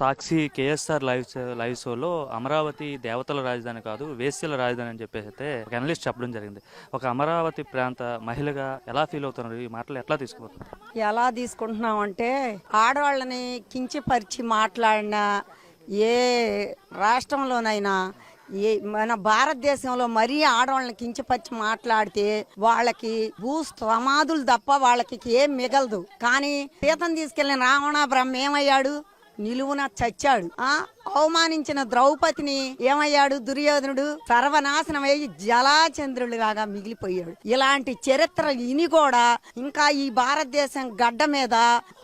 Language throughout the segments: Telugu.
సాక్షి కేఎస్ఆర్ లైవ్ లైవ్ షోలో అమరావతి దేవతల రాజధాని కాదు వేశ్యల రాజధాని అని చెప్పేసి అయితే ఒక అనలిస్ట్ చెప్పడం జరిగింది. ఒక అమరావతి ప్రాంత మహిళగా ఎలా ఫీల్ అవుతున్నారు? ఈ మాటలు ఎట్లా తీసుకుపోతున్నారు? ఎలా తీసుకుంటున్నాం అంటే ఆడవాళ్ళని కించపరిచి మాట్లాడిన ఏ రాష్ట్రంలోనైనా ఏ మన భారతదేశంలో మరీ ఆడవాళ్ళని కించపరిచి మాట్లాడితే వాళ్ళకి భూ సమాధులు తప్ప వాళ్ళకి ఏం మిగలదు. కానీ సీతను తీసుకెళ్ళిన బ్రహ్మ ఏమయ్యాడు? నిలువున చచ్చాడు. ఆ? అవమానించిన ద్రౌపదిని ఏమయ్యాడు దుర్యోధనుడు? సర్వనాశనమై జలాచంద్రుడిలాగా మిగిలిపోయాడు. ఇలాంటి చరిత్ర ఇని కూడా ఇంకా ఈ భారతదేశం గడ్డ మీద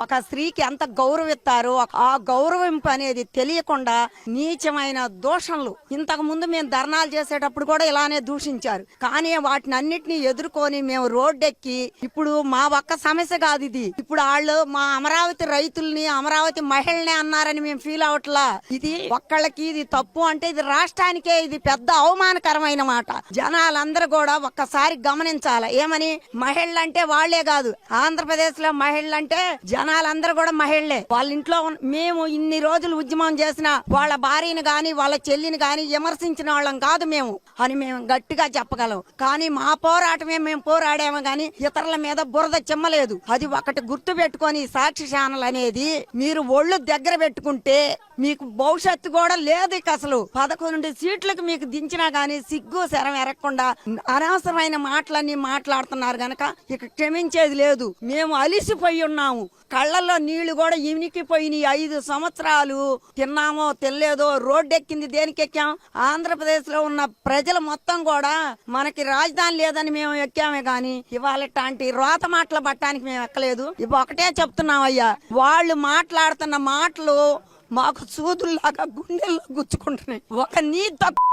ఒక స్త్రీకి ఎంత గౌరవిస్తారో ఆ గౌరవింపు అనేది తెలియకుండా నీచమైన దూషణలు ఇంతకు ముందు మేము ధర్నాలు చేసేటప్పుడు కూడా ఇలానే దూషించారు. కానీ వాటిని అన్నిటినీ ఎదుర్కొని మేము రోడ్డెక్కి ఇప్పుడు మా ఒక్క సమస్య కాదు ఇది. ఇప్పుడు వాళ్ళు మా అమరావతి రైతుల్ని అమరావతి మహిళనే అన్నారని మేము ఫీల్ అవట్లా? ఇది ఒక్కళ్ళకి ఇది తప్పు అంటే ఇది రాష్ట్రానికే ఇది పెద్ద అవమానకరమైన మాట. జనాలందరూ కూడా ఒక్కసారి గమనించాలి. ఏమని? మహిళలంటే వాళ్ళే కాదు. ఆంధ్రప్రదేశ్లో మహిళలంటే జనాలందరూ కూడా మహిళలే. వాళ్ళ ఇంట్లో ఉన్న- మేము ఇన్ని రోజులు ఉద్యమం చేసిన వాళ్ళ భార్యని గాని వాళ్ళ చెల్లిని గాని విమర్శించిన వాళ్ళం కాదు మేము అని మేము గట్టిగా చెప్పగలం. కానీ మా పోరాటమే మేము పోరాడాము గాని ఇతరుల మీద బురద చిమ్మలేదు. అది ఒకటి గుర్తు పెట్టుకొని సాక్షి ఛానల్ అనేది మీరు ఒళ్ళు దగ్గర పెట్టుకుంటే మీకు భవిష్యత్తు కూడా లేదు ఇక అసలు. పదకొండు సీట్లకు మీకు దించినా గానీ సిగ్గు శరం ఎరగకుండా అనవసరమైన మాటలన్నీ మాట్లాడుతున్నారు గనక ఇక క్షమించేది లేదు. మేము అలిసిపోయి ఉన్నాము. కళ్ళల్లో నీళ్ళు కూడా ఇనికిపోయినాయి ఐదు సంవత్సరాలు తిన్నామో తినలేదో రోడ్డెక్కింది దేనికి ఎక్కాం ఆంధ్రప్రదేశ్లో ఉన్న ప్రజలు మొత్తం కూడా మనకి రాజధాని లేదని మేము ఎక్కామే గాని ఇవాళ ఇట్లాంటి రోత మాటలు పట్టడానికి మేము ఎక్కలేదు. ఇవి ఒకటే చెప్తున్నాం అయ్యా వాళ్ళు మాట్లాడుతున్న మాటలు మాకు సూదుల్లాగా గుండెల్లో గుచ్చుకుంటున్నాయి. ఒక నీ తక్కువ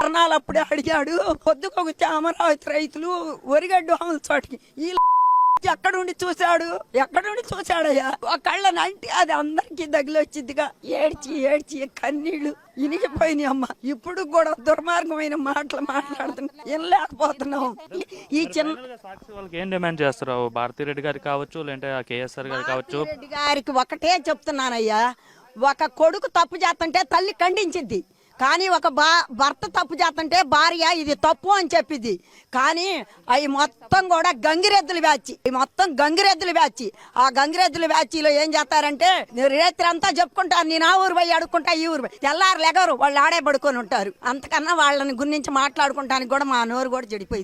కారణాలు అప్పుడే అడిగాడు. పొద్దుకొచ్చి అమరావతి రైతులు ఒరిగడ్డు అమలు చోటికి ఈ ఎక్కడుండి చూశాడు? ఎక్కడుండి చూశాడయ్యా? ఆ కళ్ళని అంటే అది అందరికి తగిలొచ్చిందిగా ఏడ్చి ఏడ్చి కన్నీళ్ళు ఇనిగిపోయినాయి అమ్మ. ఇప్పుడు కూడా దుర్మార్గమైన మాటలు మాట్లాడుతున్నా. వినలేకపోతున్నాం. ఈ చిన్న సాక్షి వాళ్ళకి ఏం డిమాండ్ చేస్తారు? భారతీ రెడ్డి గారికి కావచ్చు లేదంటే కేఎస్ఆర్ గారికి కావచ్చు? రెడ్డి గారికి ఒకటే చెప్తున్నానయ్యా. ఒక కొడుకు తప్పు చేస్తుంటే తల్లి ఖండించింది కానీ ఒక బా భర్త తప్పు చేస్తుంటే భార్య ఇది తప్పు అని చెప్పింది కానీ అవి మొత్తం కూడా గంగిరెద్దులు వ్యాచి. ఈ మొత్తం గంగిరెద్దులు వ్యాచి. ఆ గంగిరెద్దుల వ్యాచిలో ఏం చేస్తారంటే రేత్రి అంతా చెప్పుకుంటారు నేను ఆ ఊరు పోయి అడుక్కుంటా ఈ ఊరు పోయి. తెల్లారు లెగరు వాళ్ళు ఆడే పడుకొని ఉంటారు. అంతకన్నా వాళ్ళని గురించి మాట్లాడుకుంటానికి కూడా మా నోరు కూడా చెడిపోయింది.